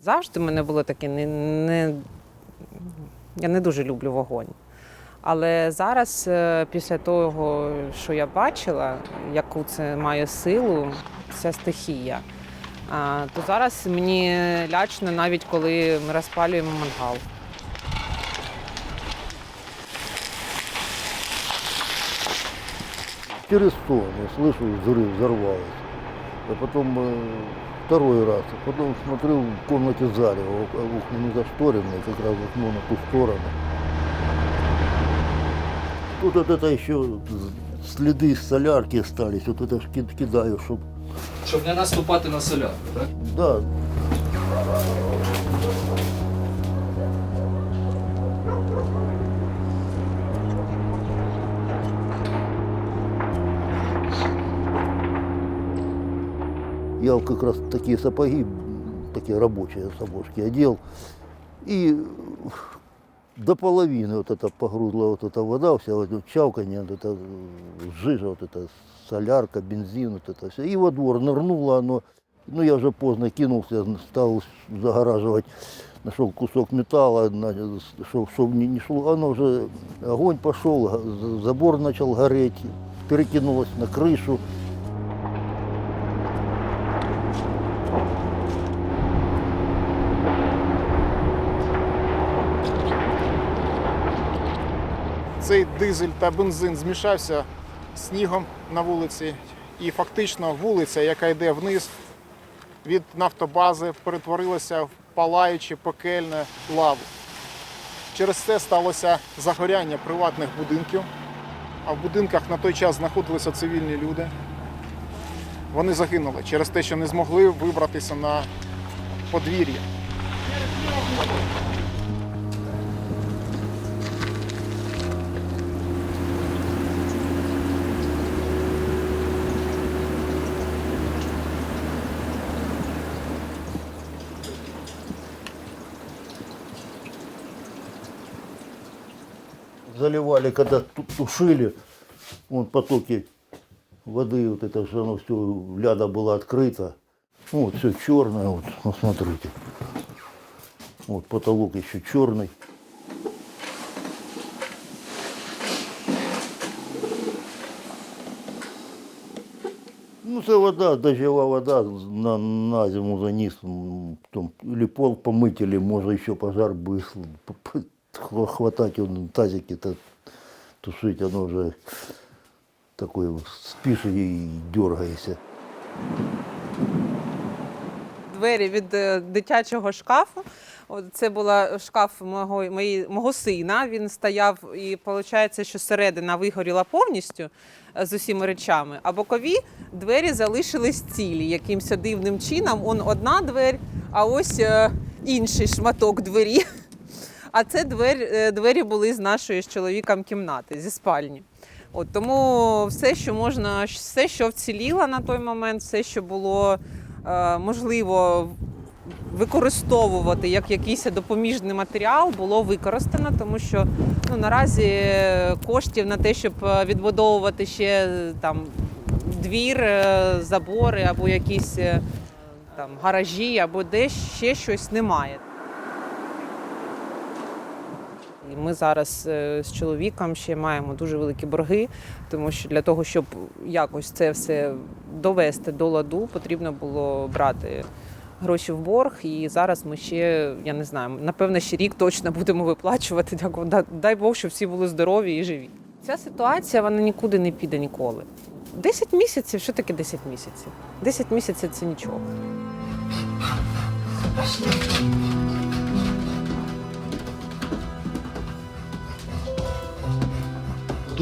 Завжди в мене було таке не, не я не дуже люблю вогонь. Але зараз, е, після того, що я бачила, яку це має силу, ця стихія, а, то зараз мені лячно навіть коли ми розпалюємо мангал. Через сон я слышу, взрыв взорвалось. А потом э, второй раз. А потом смотрю в комнате зарево, ок- окна не зашторенные, как раз окно на ту сторону. Тут вот это еще следы солярки остались, вот это ж ки- кидаю, чтоб, Щоб не наступати на солярку, так? да, Я вот как раз такие сапоги, такие рабочие сапожки одел. И до половины вот это погрузла вот эта вода, вся вот это чавканье, вот это жижа, вот это солярка, бензин, вот это все. И во двор нырнуло оно. Ну, я уже поздно кинулся, стал загораживать. Нашел кусок металла, чтобы не, не шло. Оно уже, огонь пошел, га- забор начал гореть, перекинулось на крышу. Цей дизель та бензин змішався снігом на вулиці, і фактично вулиця, яка йде вниз від нафтобази, перетворилася в палаюче пекельне лаву. Через це сталося загоряння приватних будинків, а в будинках на той час знаходилися цивільні люди. Вони загинули через те, що не змогли вибратися на подвір'я. Заливали, когда ту- тушили, вон потоки воды, вот это же оно все, ляда была открыта. Вот все черное, вот, посмотрите. Вот потолок еще черный. Ну, це вода, дождевая вода на, на зиму заніс, м, потом, или пол помыть, или можно еще пожар хва- хватать он тазики то тушить, оно уже такое, вот, спишь и дергаешься. Двері від е, дитячого шкафу. Це була шкаф мого, мої, мого сина. Він стояв і виходить, що середина вигоріла повністю е, з усіма речами, а бокові двері залишились цілі якимось дивним чином. Он одна двері, а ось е, інший шматок двері. А це двері, е, двері були з нашої з чоловіком кімнати, зі спальні. От тому все, що можна, все, що вціліло на той момент, все, що було е, можливо використовувати як якийсь допоміжний матеріал, було використано, тому що ну, наразі коштів на те, щоб е, відбудовувати ще е, там двір, забори або якісь там гаражі, або де ще щось немає. І ми зараз е, з чоловіком ще маємо дуже великі борги, тому що для того, щоб якось це все довести до ладу, потрібно було брати гроші в борг. І зараз ми ще, я не знаю, напевно, ще рік точно будемо виплачувати. Дай Бог, щоб всі були здорові і живі. Ця ситуація вона нікуди не піде ніколи. 10 місяців, що таке 10 місяців? 10 місяців це нічого.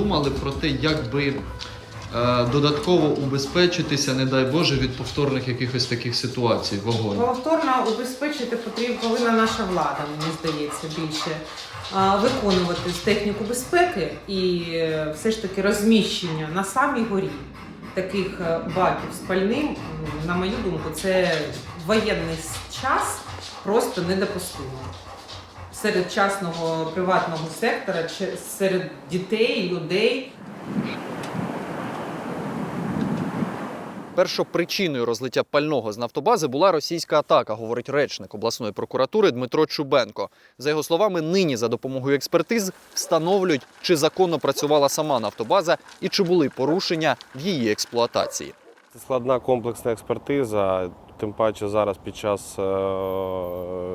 Думали про те, як би е, додатково убезпечитися, не дай Боже, від повторних якихось таких ситуацій, вогонь. Повторно убезпечити потрібна повинна наша влада, мені здається, більше виконувати техніку безпеки і е, все ж таки розміщення на самій горі таких е, баків з пальним, на мою думку, це воєнний час просто недопустимо. Серед частного приватного сектора, серед дітей, людей Першопричиною розлиття пального з нафтобази була російська атака, говорить речник обласної прокуратури Дмитро Чубенко. За його словами, нині за допомогою експертиз встановлюють, чи законно працювала сама нафтобаза і чи були порушення в її експлуатації. Це складна комплексна експертиза, тим паче зараз під час е,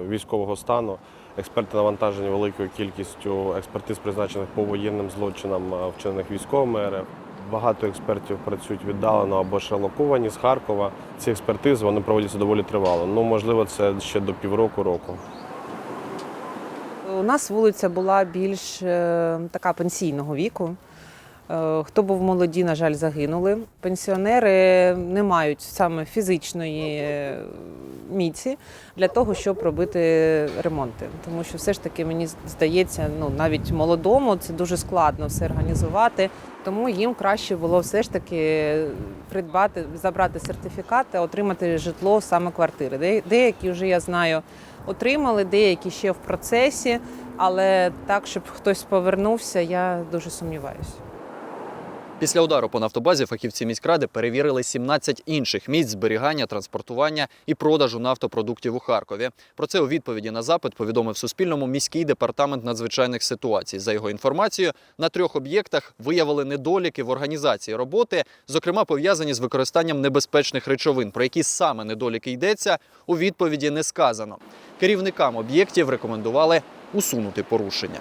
військового стану експерти навантажені великою кількістю експертиз, призначених по воєнним злочинам, е, вчинених військовими РФ. Багато експертів працюють віддалено або ще локовані з Харкова. Ці експертизи вони проводяться доволі тривало. Ну, можливо, це ще до півроку року. У нас вулиця була більш е, така пенсійного віку. Е, Хто був молоді, на жаль, загинули. Пенсіонери не мають саме фізичної е, міці для того, щоб робити ремонти. Тому що все ж таки мені здається, ну навіть молодому це дуже складно все організувати. Тому їм краще було все ж таки придбати, забрати сертифікат та отримати житло саме квартири. Деякі вже я знаю отримали, деякі ще в процесі, але так, щоб хтось повернувся, я дуже сумніваюся. Після удару по нафтобазі фахівці міськради перевірили 17 інших місць зберігання, транспортування і продажу нафтопродуктів у Харкові. Про це у відповіді на запит повідомив Суспільному міський департамент надзвичайних ситуацій. За його інформацією, на трьох об'єктах виявили недоліки в організації роботи, зокрема пов'язані з використанням небезпечних речовин. Про які саме недоліки йдеться, у відповіді не сказано. Керівникам об'єктів рекомендували усунути порушення.